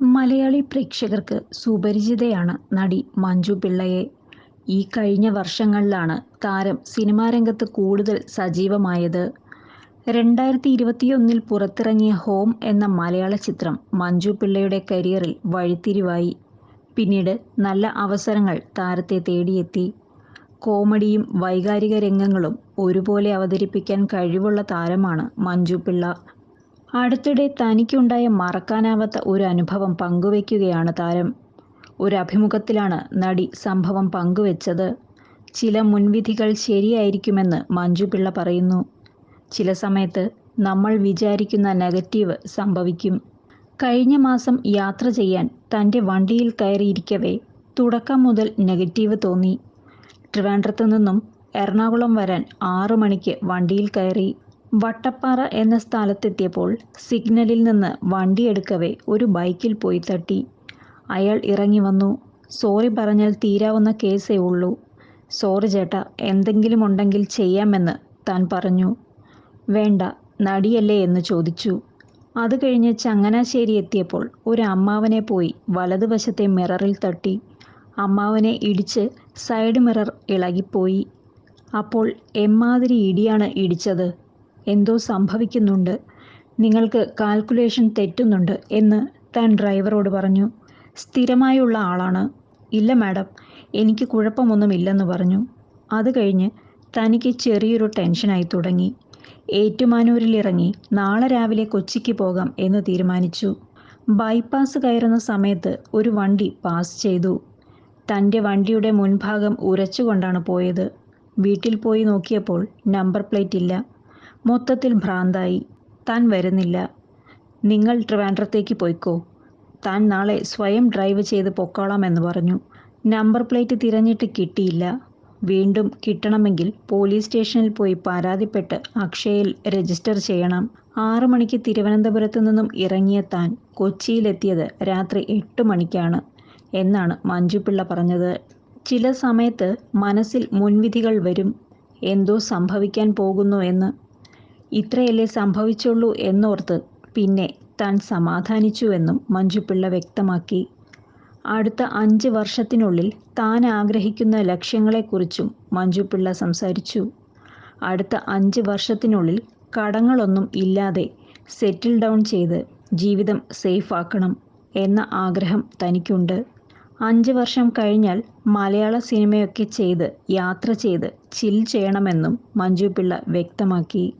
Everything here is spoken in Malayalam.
മലയാളി പ്രേക്ഷകർക്ക് സുപരിചിതയാണ് നടി മഞ്ജു പിള്ളയെ. ഈ കഴിഞ്ഞ വർഷങ്ങളിലാണ് താരം സിനിമാ രംഗത്ത് കൂടുതൽ സജീവമായത്. രണ്ടായിരത്തി ഇരുപത്തിയൊന്നിൽ പുറത്തിറങ്ങിയ ഹോം എന്ന മലയാള ചിത്രം മഞ്ജു പിള്ളയുടെ കരിയറിൽ വഴിത്തിരിവായി. പിന്നീട് നല്ല അവസരങ്ങൾ താരത്തെ തേടിയെത്തി. കോമഡിയും വൈകാരിക രംഗങ്ങളും ഒരുപോലെ അവതരിപ്പിക്കാൻ കഴിവുള്ള താരമാണ് മഞ്ജു പിള്ള. അടുത്തിടെ തനിക്കുണ്ടായ മറക്കാനാവാത്ത ഒരു അനുഭവം പങ്കുവയ്ക്കുകയാണ് താരം. ഒരു അഭിമുഖത്തിലാണ് നടി സംഭവം പങ്കുവച്ചത്. ചില മുൻവിധികൾ ശരിയായിരിക്കുമെന്ന് മഞ്ജു പിള്ള പറയുന്നു. ചില സമയത്ത് നമ്മൾ വിചാരിക്കുന്ന നെഗറ്റീവ് സംഭവിക്കും. കഴിഞ്ഞ മാസം യാത്ര ചെയ്യാൻ തന്റെ വണ്ടിയിൽ കയറിയിരിക്കവേ തുടക്കം മുതൽ നെഗറ്റീവ് തോന്നി. ട്രിവാൻഡ്രത്തു നിന്നും എറണാകുളം വരാൻ ആറു മണിക്ക് വണ്ടിയിൽ കയറി. വട്ടപ്പാറ എന്ന സ്ഥലത്തെത്തിയപ്പോൾ സിഗ്നലിൽ നിന്ന് വണ്ടിയെടുക്കവേ ഒരു ബൈക്കിൽ പോയി തട്ടി. അയാൾ ഇറങ്ങി വന്നു. സോറി പറഞ്ഞാൽ തീരാവുന്ന കേസേ ഉള്ളൂ. സോറി ചേട്ടാ എന്തെങ്കിലും ഉണ്ടെങ്കിൽ ചെയ്യാമെന്ന് താൻ പറഞ്ഞു. വേണ്ട നടിയല്ലേ എന്ന് ചോദിച്ചു. അത് കഴിഞ്ഞ് ചങ്ങനാശ്ശേരി എത്തിയപ്പോൾ ഒരു അമ്മാവനെ പോയി വലതുവശത്തെ മിററിൽ തട്ടി. അമ്മാവനെ ഇടിച്ച് സൈഡ് മിറർ ഇളകിപ്പോയി. അപ്പോൾ എമ്മാതിരി ഇടിയാണ് ഇടിച്ചത്. എന്തോ സംഭവിക്കുന്നുണ്ട്. നിങ്ങൾക്ക് കാൽക്കുലേഷൻ തെറ്റുന്നുണ്ട് എന്ന് താൻ ഡ്രൈവറോട് പറഞ്ഞു. സ്ഥിരമായുള്ള ആളാണ്. ഇല്ല മാഡം. എനിക്ക് കുഴപ്പമൊന്നുമില്ലെന്ന് പറഞ്ഞു. അത് കഴിഞ്ഞ് തനിക്ക് ചെറിയൊരു ടെൻഷനായി തുടങ്ങി. ഏറ്റുമാനൂരിലിറങ്ങി നാളെ രാവിലെ കൊച്ചിക്ക് പോകാം എന്ന് തീരുമാനിച്ചു. ബൈപ്പാസ് കയറുന്ന സമയത്ത് ഒരു വണ്ടി പാസ് ചെയ്തു. തന്റെ വണ്ടിയുടെ മുൻഭാഗം ഉരച്ചുകൊണ്ടാണ് പോയത്. വീട്ടിൽ പോയി നോക്കിയപ്പോൾ നമ്പർ പ്ലേറ്റ് ഇല്ല. മൊത്തത്തിൽ ഭ്രാന്തായി. താൻ വരുന്നില്ല. നിങ്ങൾ ട്രിവാൻഡ്രത്തേക്ക് പോയിക്കോ. താൻ നാളെ സ്വയം ഡ്രൈവ് ചെയ്ത് പൊക്കോളാമെന്ന് പറഞ്ഞു. നമ്പർ പ്ലേറ്റ് തിരഞ്ഞിട്ട് കിട്ടിയില്ല. വീണ്ടും കിട്ടണമെങ്കിൽ പോലീസ് സ്റ്റേഷനിൽ പോയി പരാതിപ്പെട്ട് അക്ഷയയിൽ രജിസ്റ്റർ ചെയ്യണം. ആറു മണിക്ക് തിരുവനന്തപുരത്ത് നിന്നും ഇറങ്ങിയ താൻ കൊച്ചിയിലെത്തിയത് രാത്രി എട്ട് മണിക്കാണ് എന്നാണ് മഞ്ജുപിള്ള പറഞ്ഞത്. ചില സമയത്ത് മനസ്സിൽ മുൻവിധികൾ വരും. എന്തോ സംഭവിക്കാൻ പോകുന്നു എന്ന് ഇത്രയല്ലേ സംഭവിച്ചുള്ളൂ എന്നോർത്ത് പിന്നെ താൻ സമാധാനിച്ചുവെന്നും മഞ്ജുപിള്ള വ്യക്തമാക്കി. അടുത്ത അഞ്ച് വർഷത്തിനുള്ളിൽ താൻ ആഗ്രഹിക്കുന്ന ലക്ഷ്യങ്ങളെക്കുറിച്ചും മഞ്ജുപിള്ള സംസാരിച്ചു. അടുത്ത അഞ്ച് വർഷത്തിനുള്ളിൽ കടങ്ങളൊന്നും ഇല്ലാതെ സെറ്റിൽ ഡൗൺ ചെയ്ത് ജീവിതം സേഫ് ആക്കണം എന്ന ആഗ്രഹം തനിക്കുണ്ട്. അഞ്ച് വർഷം കഴിഞ്ഞാൽ മലയാള സിനിമയൊക്കെ ചെയ്ത് യാത്ര ചെയ്ത് ചിൽ ചെയ്യണമെന്നും മഞ്ജു പിള്ള വ്യക്തമാക്കി.